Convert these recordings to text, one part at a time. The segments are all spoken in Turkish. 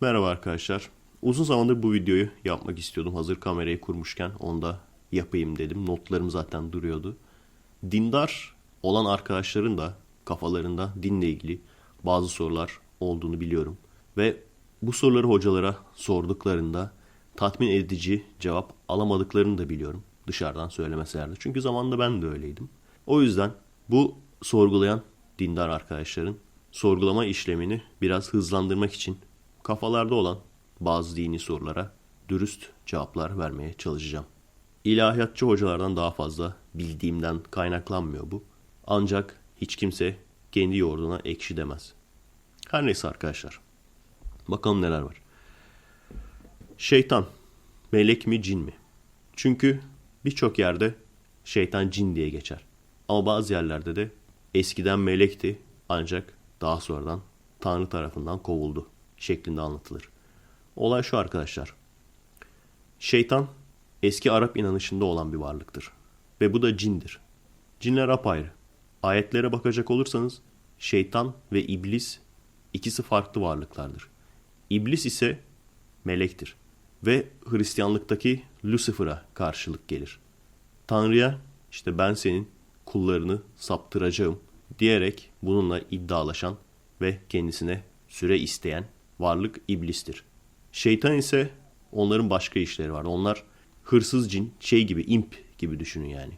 Merhaba arkadaşlar. Uzun zamandır bu videoyu yapmak istiyordum. Hazır kamerayı kurmuşken onu da yapayım dedim. Notlarım zaten duruyordu. Dindar olan arkadaşların da kafalarında dinle ilgili bazı sorular olduğunu biliyorum. Ve bu soruları hocalara sorduklarında tatmin edici cevap alamadıklarını da biliyorum. Dışarıdan söylemeseler de. Çünkü zamanında ben de öyleydim. O yüzden bu sorgulayan dindar arkadaşların sorgulama işlemini biraz hızlandırmak için kafalarda olan bazı dini sorulara dürüst cevaplar vermeye çalışacağım. İlahiyatçı hocalardan daha fazla bildiğimden kaynaklanmıyor bu. Ancak hiç kimse kendi yoğurduna ekşi demez. Her neyse arkadaşlar. Bakalım neler var. Şeytan, melek mi cin mi? Çünkü birçok yerde şeytan cin diye geçer. Ama bazı yerlerde de eskiden melekti ancak daha sonradan Tanrı tarafından kovuldu şeklinde anlatılır. Olay şu arkadaşlar. Şeytan eski Arap inanışında olan bir varlıktır. Ve bu da cindir. Cinler apayrı. Ayetlere bakacak olursanız şeytan ve iblis ikisi farklı varlıklardır. İblis ise melektir ve Hristiyanlıktaki Lucifer'a karşılık gelir. Tanrı'ya işte ben senin kullarını saptıracağım diyerek bununla iddialaşan ve kendisine süre isteyen varlık iblistir. Şeytan ise onların başka işleri var. Onlar hırsız cin, şey gibi imp gibi düşünün yani.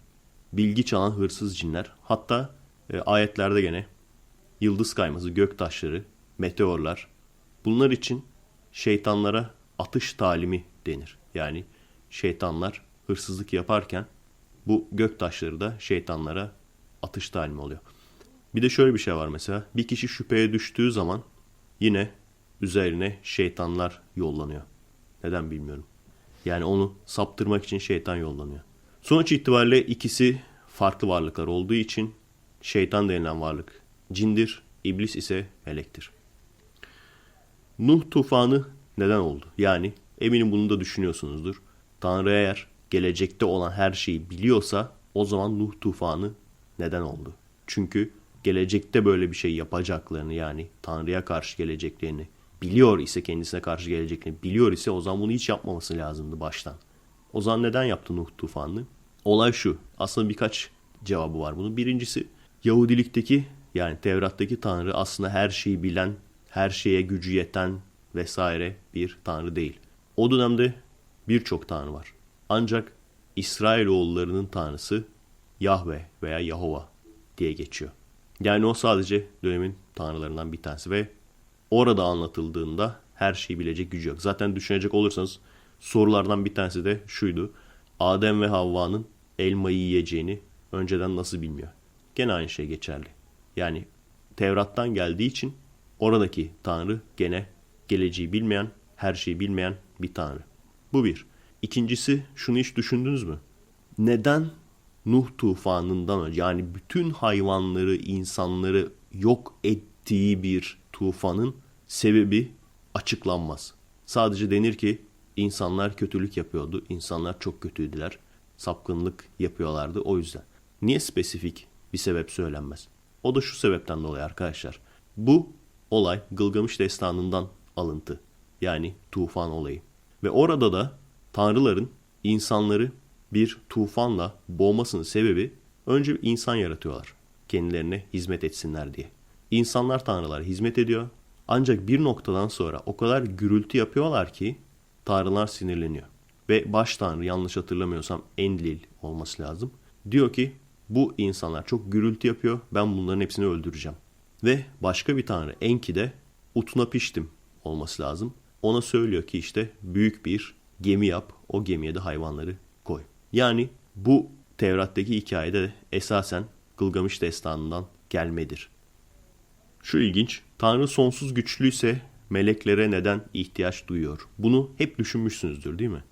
Bilgi çalan hırsız cinler. Hatta e, ayetlerde gene yıldız kayması, gök taşları, meteorlar. Bunlar için şeytanlara atış talimi denir. Yani şeytanlar hırsızlık yaparken bu gök taşları da şeytanlara atış talimi oluyor. Bir de şöyle bir şey var mesela. Bir kişi şüpheye düştüğü zaman yine üzerine şeytanlar yollanıyor. Neden bilmiyorum. Yani onu saptırmak için şeytan yollanıyor. Sonuç itibariyle ikisi farklı varlıklar olduğu için şeytan denilen varlık cindir, iblis ise melektir. Nuh tufanı neden oldu? Yani eminim bunu da düşünüyorsunuzdur. Tanrı eğer gelecekte olan her şeyi biliyorsa o zaman Nuh tufanı neden oldu? Çünkü gelecekte böyle bir şey yapacaklarını yani Tanrı'ya karşı geleceklerini biliyor ise kendisine karşı geleceklerini biliyor ise o zaman bunu hiç yapmaması lazımdı baştan. O zaman neden yaptı Nuh tufanını? Olay şu. Aslında birkaç cevabı var bunun. Birincisi Yahudilikteki yani Tevrat'taki Tanrı aslında her şeyi bilen, her şeye gücü yeten vesaire bir Tanrı değil. O dönemde birçok Tanrı var. Ancak İsrailoğullarının Tanrısı Yahve veya Yahova diye geçiyor. Yani o sadece dönemin tanrılarından bir tanesi ve orada anlatıldığında her şeyi bilecek gücü yok. Zaten düşünecek olursanız sorulardan bir tanesi de şuydu. Adem ve Havva'nın elmayı yiyeceğini önceden nasıl bilmiyor? Gene aynı şey geçerli. Yani Tevrat'tan geldiği için oradaki tanrı gene geleceği bilmeyen, her şeyi bilmeyen bir tanrı. Bu bir. İkincisi şunu hiç düşündünüz mü? Neden Nuh tufanından önce yani bütün hayvanları, insanları yok ettiği bir tufanın sebebi açıklanmaz. Sadece denir ki insanlar kötülük yapıyordu, insanlar çok kötüydüler, sapkınlık yapıyorlardı o yüzden. Niye spesifik bir sebep söylenmez? O da şu sebepten dolayı arkadaşlar. Bu olay Gılgamış destanından alıntı. Yani tufan olayı. Ve orada da tanrıların insanları bir tufanla boğmasının sebebi önce bir insan yaratıyorlar. Kendilerine hizmet etsinler diye. İnsanlar tanrılara hizmet ediyor. Ancak bir noktadan sonra o kadar gürültü yapıyorlar ki tanrılar sinirleniyor. Ve baş tanrı yanlış hatırlamıyorsam Enlil olması lazım. Diyor ki bu insanlar çok gürültü yapıyor ben bunların hepsini öldüreceğim. Ve başka bir tanrı Enki de Utnapiştim olması lazım. Ona söylüyor ki işte büyük bir gemi yap o gemiye de hayvanları koy. Yani bu Tevrat'taki hikayede de esasen Gılgamış destanından gelmedir. Şu ilginç, Tanrı sonsuz güçlüyse meleklere neden ihtiyaç duyuyor? Bunu hep düşünmüşsünüzdür değil mi?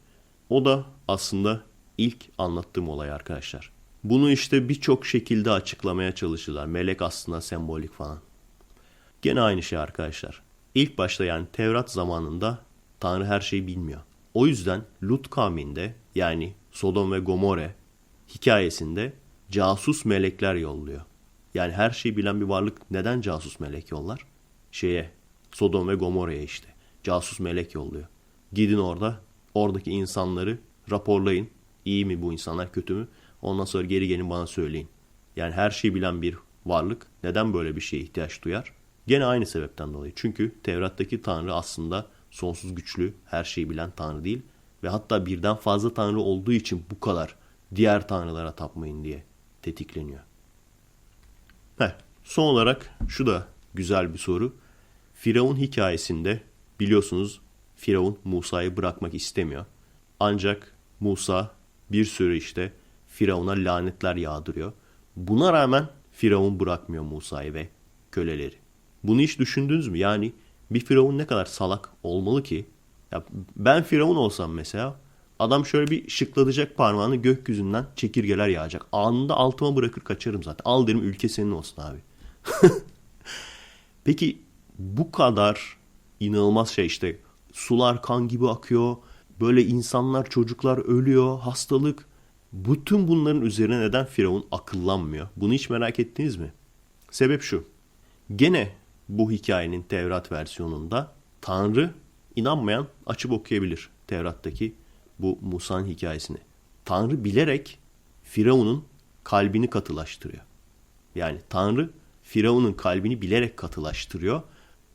O da aslında ilk anlattığım olay arkadaşlar. Bunu işte birçok şekilde açıklamaya çalışırlar. Melek aslında sembolik falan. Gene aynı şey arkadaşlar. İlk başta yani Tevrat zamanında Tanrı her şeyi bilmiyor. O yüzden Lut kavminde yani Sodom ve Gomorre hikayesinde casus melekler yolluyor. Yani her şeyi bilen bir varlık neden casus melek yollar? Şeye Sodom ve Gomorre'ye işte. casus melek yolluyor. Gidin orada oradaki insanları raporlayın. İyi mi bu insanlar kötü mü? Ondan sonra geri gelin bana söyleyin. Yani her şeyi bilen bir varlık neden böyle bir şeye ihtiyaç duyar? Gene aynı sebepten dolayı. Çünkü Tevrat'taki Tanrı aslında sonsuz güçlü, her şeyi bilen Tanrı değil. Ve hatta birden fazla Tanrı olduğu için bu kadar diğer Tanrılara tapmayın diye tetikleniyor. Heh, son olarak şu da güzel bir soru. Firavun hikayesinde biliyorsunuz Firavun Musa'yı bırakmak istemiyor. Ancak Musa bir sürü işte Firavun'a lanetler yağdırıyor. Buna rağmen Firavun bırakmıyor Musa'yı ve köleleri. Bunu hiç düşündünüz mü? Yani bir Firavun ne kadar salak olmalı ki? Ya ben Firavun olsam mesela adam şöyle bir şıklatacak parmağını gökyüzünden çekirgeler yağacak. Anında altıma bırakır kaçarım zaten. Al derim ülke senin olsun abi. Peki bu kadar inanılmaz şey işte sular kan gibi akıyor. Böyle insanlar çocuklar ölüyor hastalık. Bütün bunların üzerine neden Firavun akıllanmıyor? Bunu hiç merak ettiniz mi? Sebep şu. Gene bu hikayenin Tevrat versiyonunda Tanrı inanmayan açıp okuyabilir Tevrat'taki bu Musa'nın hikayesini. Tanrı bilerek Firavun'un kalbini katılaştırıyor. Yani Tanrı Firavun'un kalbini bilerek katılaştırıyor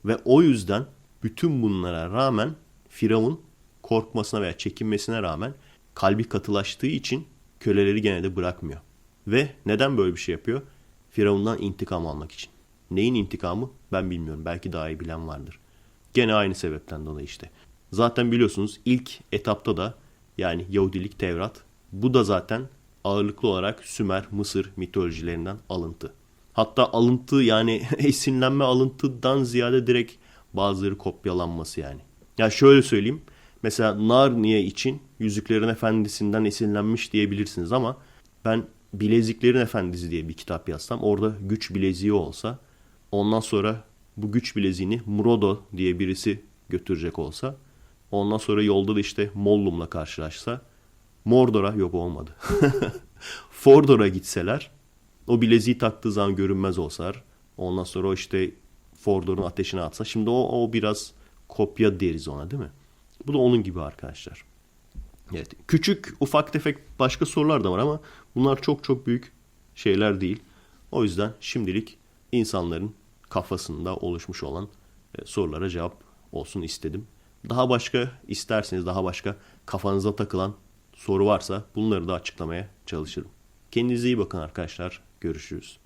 ve o yüzden bütün bunlara rağmen Firavun korkmasına veya çekinmesine rağmen kalbi katılaştığı için köleleri gene de bırakmıyor. Ve neden böyle bir şey yapıyor? Firavun'dan intikam almak için. Neyin intikamı ben bilmiyorum. Belki daha iyi bilen vardır. Gene aynı sebepten dolayı işte. Zaten biliyorsunuz ilk etapta da yani Yahudilik Tevrat bu da zaten ağırlıklı olarak Sümer, Mısır mitolojilerinden alıntı. Hatta alıntı yani esinlenme alıntıdan ziyade direkt bazıları kopyalanması yani. Ya şöyle söyleyeyim. Mesela Narnia için Yüzüklerin Efendisi'nden esinlenmiş diyebilirsiniz ama ben Bileziklerin Efendisi diye bir kitap yazsam orada güç bileziği olsa ondan sonra bu güç bileziğini Mrodo diye birisi götürecek olsa ondan sonra yolda da işte Mollum'la karşılaşsa Mordor'a yok olmadı. Fordor'a gitseler o bileziği taktığı zaman görünmez olsalar ondan sonra o işte Fordor'un ateşine atsa şimdi o, o biraz kopya deriz ona değil mi? Bu da onun gibi arkadaşlar. Evet. Küçük, ufak tefek başka sorular da var ama bunlar çok çok büyük şeyler değil. O yüzden şimdilik insanların kafasında oluşmuş olan e, sorulara cevap olsun istedim. Daha başka isterseniz daha başka kafanıza takılan soru varsa bunları da açıklamaya çalışırım. Kendinize iyi bakın arkadaşlar. Görüşürüz.